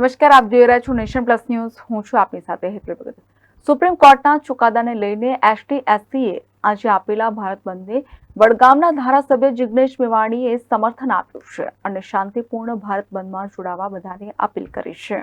નમસ્કાર, આપ જોઈ રહ્યા છો નેશન પ્લસ ન્યૂઝ. હું છું આપની સાથે હેતલ ભગત. સુપ્રીમ કોર્ટના ચુકાદાને લઈને એસટી, એસસીએ આજે આપેલા ભારત બંધને વડગામના ધારાસભ્ય જિગ્નેશ મેવાણીએ સમર્થન આપ્યું છે અને શાંતિપૂર્ણ ભારત બંધમાં જોડાવા બધાને અપીલ કરી છે.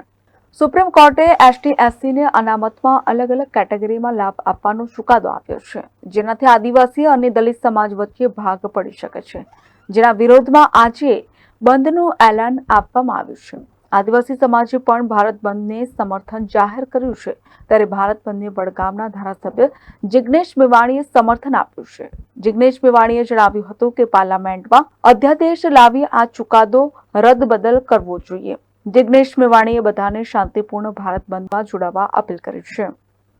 સુપ્રીમ કોર્ટે એસટી, એસસીને અનામતમાં અલગ અલગ કેટેગરીમાં લાભ આપવાનો ચુકાદો આપ્યો છે, જેનાથી આદિવાસી અને દલિત સમાજ વચ્ચે ભાગ પડી શકે છે, જેના વિરોધમાં આજે બંધનું એલાન આપવામાં આવ્યું છે. આદિવાસી સમાજે પણ ભારત બંધને સમર્થન જાહેર કર્યું છે. ત્યારે ભારત બંધને વડગામના ધારાસભ્ય જિગ્નેશ મેવાણીએ સમર્થન આપ્યું છે. જિગ્નેશ મેવાણીએ જણાવ્યું હતું કે પાર્લામેન્ટમાં અધ્યાદેશ લાવી આ ચુકાદો રદ બદલ કરવો જોઈએ. જિગ્નેશ મેવાણીએ બધાને શાંતિપૂર્ણ ભારત બંધમાં જોડાવા અપીલ કરી છે.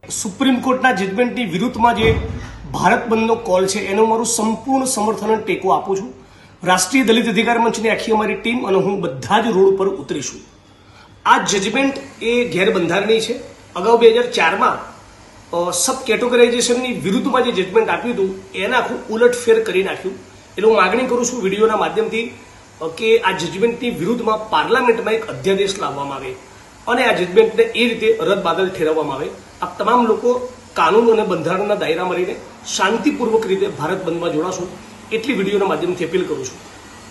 સુપ્રીમ કોર્ટના જજમેન્ટની વિરુદ્ધમાં જે ભારત બંધનો કોલ છે, એનો મારું સંપૂર્ણ સમર્થન ટેકો આપું છું. રાષ્ટ્રીય દલિત અધિકાર મંચની આખી અમારી ટીમ અને હું બધા જ રોડ ઉપર ઉતરીશું. આ જજમેન્ટ એ ગેરબંધારણીય છે. અગાઉ બે હજાર ચારમાં સબ કેટેગરાઇઝેશનની વિરુદ્ધમાં જે જજમેન્ટ આપ્યું હતું, એને આખું ઉલટફેર કરી નાખ્યું. એટલે હું માગણી કરું છું વિડીયોના માધ્યમથી કે આ જજમેન્ટની વિરુદ્ધમાં પાર્લામેન્ટમાં એક અધ્યાદેશ લાવવામાં આવે અને આ જજમેન્ટને એ રીતે રદબાદલ ઠેરવવામાં આવે. આ તમામ લોકો કાનૂન અને બંધારણના દાયરા મળીને શાંતિપૂર્વક રીતે ભારત બંધમાં જોડાશું. એટલી વિડીયોના માધ્યમથી અપીલ કરું છું.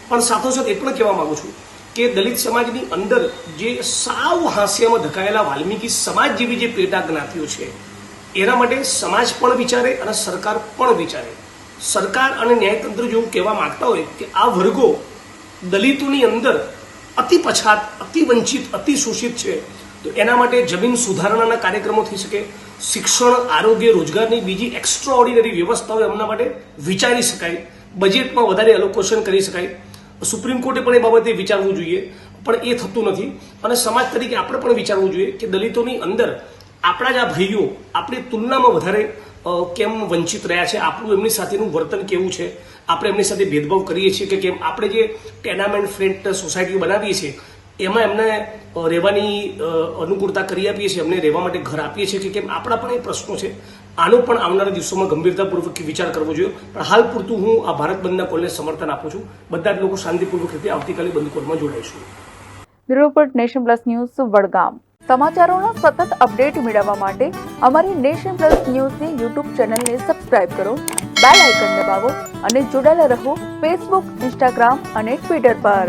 પણ સાથોસાથ એ પણ કહેવા માંગુ છું કે દલિત સમાજની અંદર જે સાવ હાસ્યમાં ધકાયેલા વાલ્મીકી સમાજ જેવી જે પેટા જ્ઞાતિઓ છે, એના માટે સમાજ પણ વિચારે અને સરકાર પણ વિચારે. સરકાર અને ન્યાયતંત્ર જો કહેવા માંગતા હોય કે આ વર્ગો દલિતોની અંદર અતિ પછાત, અતિ વંચિત, અતિ શોષિત છે, તો એના માટે જમીન સુધારણાના કાર્યક્રમો થઈ શકે, શિક્ષણ, આરોગ્ય, રોજગારની બીજી એક્સ્ટ્રા ઓર્ડિનરી વ્યવસ્થાઓ એમના માટે વિચારી શકાય. બજેટમાં વધારે એલોકેશન કરી શકાય. સુપ્રીમ કોર્ટે પણ એ બાબતે વિચારવું જોઈએ, પણ એ થતું નથી. અને સમાજ તરીકે આપણે પણ વિચારવું જોઈએ કે દલિતોની અંદર આપણા જ આ ભાઈઓ આપણી તુલનામાં વધારે કેમ વંચિત રહ્યા છે? આપણું એમની સાથેનું વર્તન કેવું છે? આપણે એમની સાથે ભેદભાવ કરીએ છીએ કે કેમ? આપણે જે ટેનામેન્ટ ફ્રેન્ડ સોસાયટીઓ બનાવીએ છીએ એમાં એમને રહેવાની અનુકૂળતા કરી આપીએ છીએ, એમને રહેવા માટે ઘર આપીએ છીએ કે કેમ? આપણા પણ એ પ્રશ્નો છે. આનો પણ આવનારા દિવસોમાં ગંભીરતાપૂર્વક વિચાર કરવો જોઈએ. પણ હાલ પૂરતું હું આ ભારત બંધના કોલને સમર્થન આપું છું. બધા જ લોકો શાંતિપૂર્વક રીતે આવતીકાલે બંધ કોલમાં જોડાઈશું. Bureau report nation plus news, Vadgam. સમાચારોનો સતત અપડેટ મેળવવા માટે અમારી નેશન પ્લસ ન્યૂઝની યુટ્યુબ ચેનલને સબસ્ક્રાઇબ કરો, બેલ આઇકન દબાવો અને જોડાયેલા રહો ફેસબુક, ઇન્સ્ટાગ્રામ અને ટ્વિટર પર.